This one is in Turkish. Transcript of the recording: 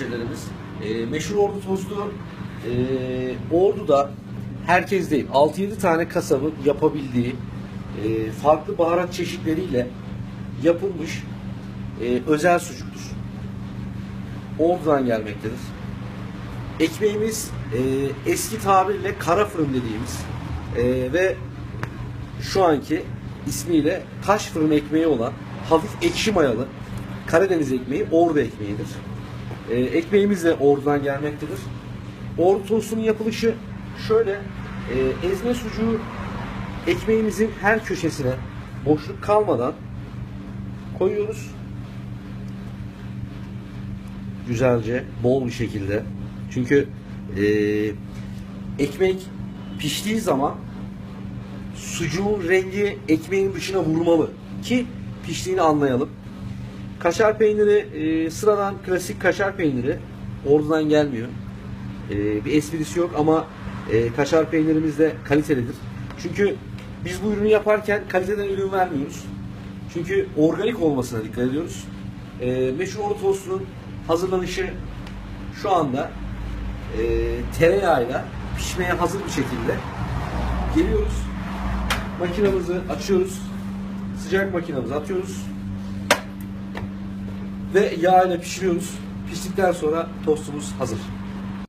hemşehrilerimiz. E, meşhur ordu tostu e, orduda herkes değil 6-7 tane kasabın yapabildiği e, farklı baharat çeşitleriyle yapılmış e, özel sucuktur. Ordu'dan gelmektedir. Ekmeğimiz e, eski tabirle kara fırın dediğimiz e, ve şu anki ismiyle kaş fırın ekmeği olan hafif ekşi mayalı Karadeniz ekmeği Ordu ekmeğidir. E, ekmeğimiz de Ordu'dan gelmektedir. Ordu tostunun yapılışı şöyle e, ezme sucuğu ekmeğimizin her köşesine boşluk kalmadan koyuyoruz. Güzelce, bol bir şekilde. Çünkü e, ekmek piştiği zaman sucuğun rengi ekmeğin dışına vurmalı ki piştiğini anlayalım. Kaşar peyniri e, sıradan klasik kaşar peyniri oradan gelmiyor. E, bir esprisi yok ama e, kaşar peynirimiz de kalitelidir. Çünkü biz bu ürünü yaparken kaliteden ürün vermiyoruz. Çünkü organik olmasına dikkat ediyoruz. E, meşhur tostunun hazırlanışı şu anda e, tereyağıyla pişmeye hazır bir şekilde geliyoruz. Makinamızı açıyoruz. Sıcak makinamızı atıyoruz. Ve yağ ile pişiriyoruz. Piştikten sonra tostumuz hazır.